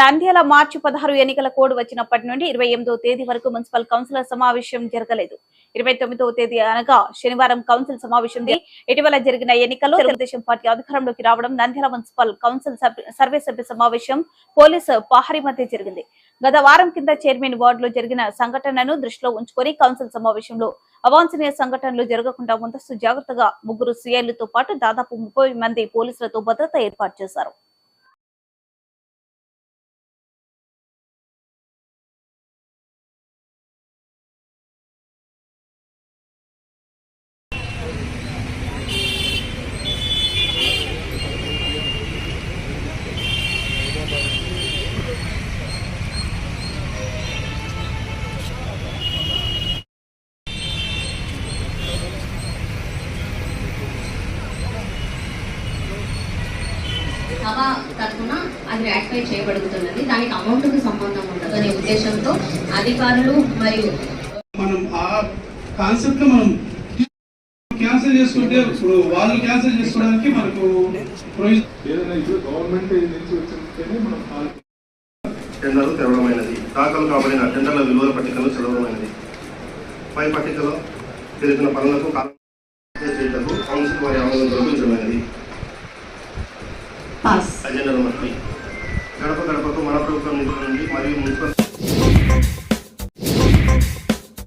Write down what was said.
నంద్యాల మార్చి పదహారు ఎన్నికల కోడ్ వచ్చినప్పటి నుండి ఇరవై ఎనిమిదో తేదీ వరకు మున్సిపల్ కౌన్సిలర్ సమావేశం జరగలేదు. ఇరవై తొమ్మిదవ తేదీ అనగా శనివారం కౌన్సిల్ సమావేశం ఇటీవల జరిగిన ఎన్నికల్లో తెలుగుదేశం పార్టీ అధికారంలోకి రావడం నంద్యాల మున్సిపల్ కౌన్సిల్ సర్వే సభ్య సమావేశం పోలీసు పహారీ మధ్య జరిగింది. గత వారం కింద చైర్మన్ వార్డులో జరిగిన సంఘటనను దృష్టిలో ఉంచుకొని కౌన్సిల్ సమావేశంలో అవాంఛనీయ సంఘటనలు జరగకుండా ముందస్తు జాగ్రత్తగా ముగ్గురు సీఐలతో పాటు దాదాపు ముప్పై మంది పోలీసులతో భద్రత ఏర్పాటు చేశారు. సభ తరఫున అది రాటిఫై చేయబడుతున్నది. దానికి అమౌంట్కి సంబంధం ఉండదు అనే ఉద్దేశంతో అధికారులు మరియు మనం ఆ కాన్సెప్ట్ మనం క్యాన్సిల్ చేసుకుంటే ఇప్పుడు వాళ్ళు క్యాన్సిల్ చేసుకోవడానికి మనకు ప్రొవిజన్ ఏదైనా ఇప్పుడు గవర్నమెంట్ నుంచి వచ్చింటేనే మనం పాలు- టెండర్లు తెరవడమైనది. దాఖలు కాబడిన టెండర్ల విలువల పట్టికలు చదవడమైనది పై పట్టికలో తెలిపిన పనులకు కౌన్సిల్ వారి ఆమోదం దొరికించడమైనది paz.